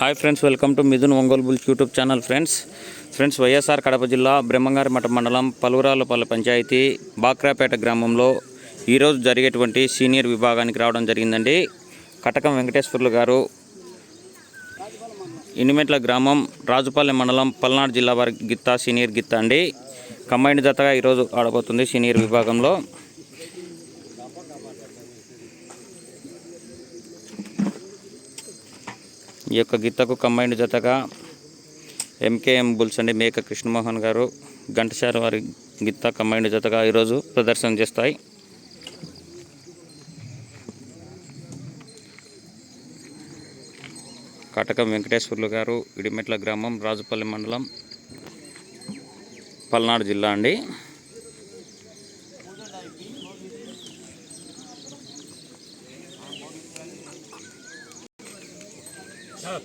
Hi friends welcome to Mithun Ongole bulls YouTube channel friends friends YSR Kadapa జిల్లా బ్రహ్మంగారిమఠ మండలం పలువురాలపల్లి పంచాయతీ బాక్రాపేట గ్రామంలో ఈరోజు జరిగేటువంటి సీనియర్ విభాగానికి రావడం జరిగిందండి. కటకం వెంకటేశ్వర్లు గారు ఇనిమెట్ల గ్రామం రాజుపాలెం మండలం పల్నాడు జిల్లా వారి గిత్తా సీనియర్ గిత్తా అండి. కంబైన్డ్ జతగా ఈరోజు ఆడబోతుంది సీనియర్ విభాగంలో. ఈ యొక్క గీతకు కంబైన్డ్ జతగా ఎంకేఎం బుల్స్ అండి మేక కృష్ణమోహన్ గారు ఘంటసాల వారి గిత్త కంబైన్డ్ జతగా ఈరోజు ప్రదర్శన చేస్తాయి. కటకం వెంకటేశ్వర్లు గారు ఇడిమెట్ల గ్రామం రాజుపల్లి మండలం పల్నాడు జిల్లా అండి. সাত